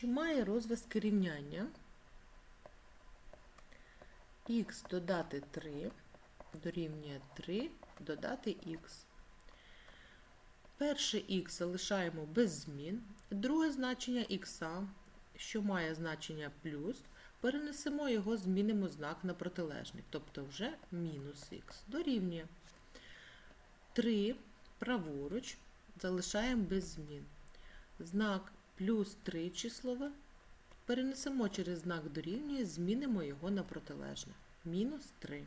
Чи має розв'язки рівняння х додати 3 дорівнює 3 додати х. Перше х залишаємо без змін. Друге значення х, що має значення плюс, перенесемо його, змінимо знак на протилежний, тобто вже мінус х дорівнює. 3 праворуч залишаємо без змін. Знак плюс 3 числове перенесемо через знак дорівнює, змінимо його на протилежне. Мінус 3.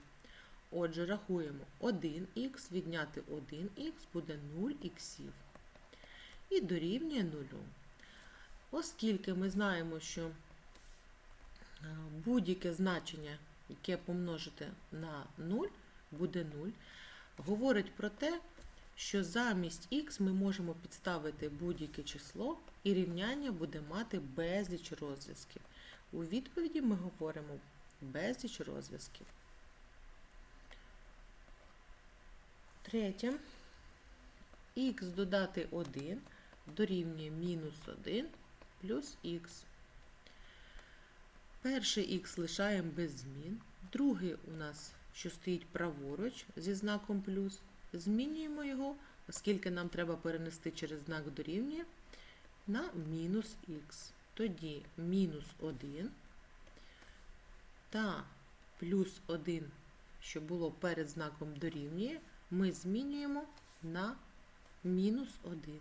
Отже, рахуємо 1х, відняти 1х буде 0 іксів. І дорівнює 0. Оскільки ми знаємо, що е, будь-яке значення, яке помножити на 0, буде 0, говорить про те, що замість х ми можемо підставити будь-яке число, і рівняння буде мати безліч розв'язків. У відповіді ми говоримо безліч розв'язків. Третє. х додати 1 дорівнює мінус 1 плюс х. Перший х лишаємо без змін. Другий у нас, що стоїть праворуч зі знаком плюс, змінюємо його, оскільки нам треба перенести через знак дорівнює, на мінус х. Тоді мінус 1 та плюс 1, що було перед знаком дорівнює, ми змінюємо на мінус 1.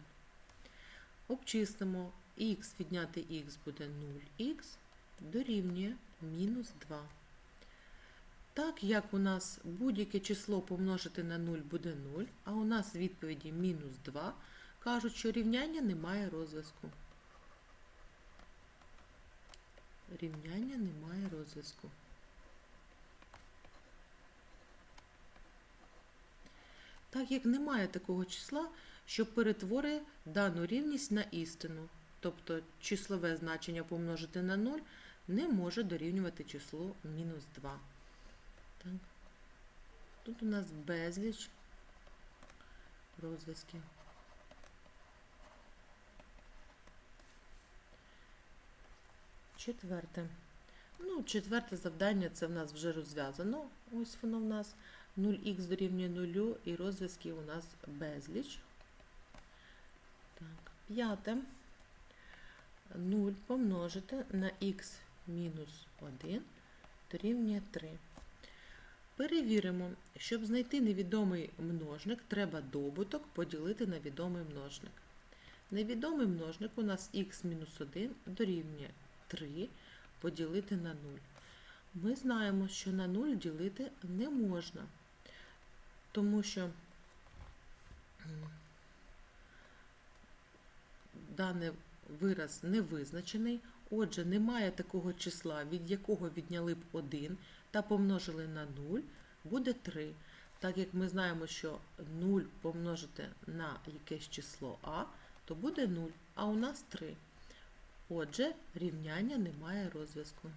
Обчислимо х відняти х буде 0х, дорівнює мінус 2. Так як у нас будь-яке число помножити на 0 буде 0, а у нас відповіді мінус 2, кажуть, що рівняння не має розв'язку. Рівняння не має розв'язку. Так як немає такого числа, що перетворює дану рівність на істину. Тобто числове значення помножити на 0 не може дорівнювати числу мінус 2. Так. Тут у нас безліч розв'язків. Четверте. Ну, четверте завдання це в нас вже розв'язано. Ось воно в нас 0х дорівнює 0 і розв'язків у нас безліч. Так, п'яте. 0 помножити на х мінус 1 дорівнює 3. Перевіримо, щоб знайти невідомий множник, треба добуток поділити на відомий множник. Невідомий множник у нас х-1 дорівнює 3 поділити на 0. Ми знаємо, що на 0 ділити не можна, тому що даний вираз не визначений, отже, немає такого числа, від якого відняли б 1 та помножили на 0, буде 3. Так як ми знаємо, що 0 помножити на якесь число А, то буде 0, а у нас 3. Отже, рівняння не має розв'язку.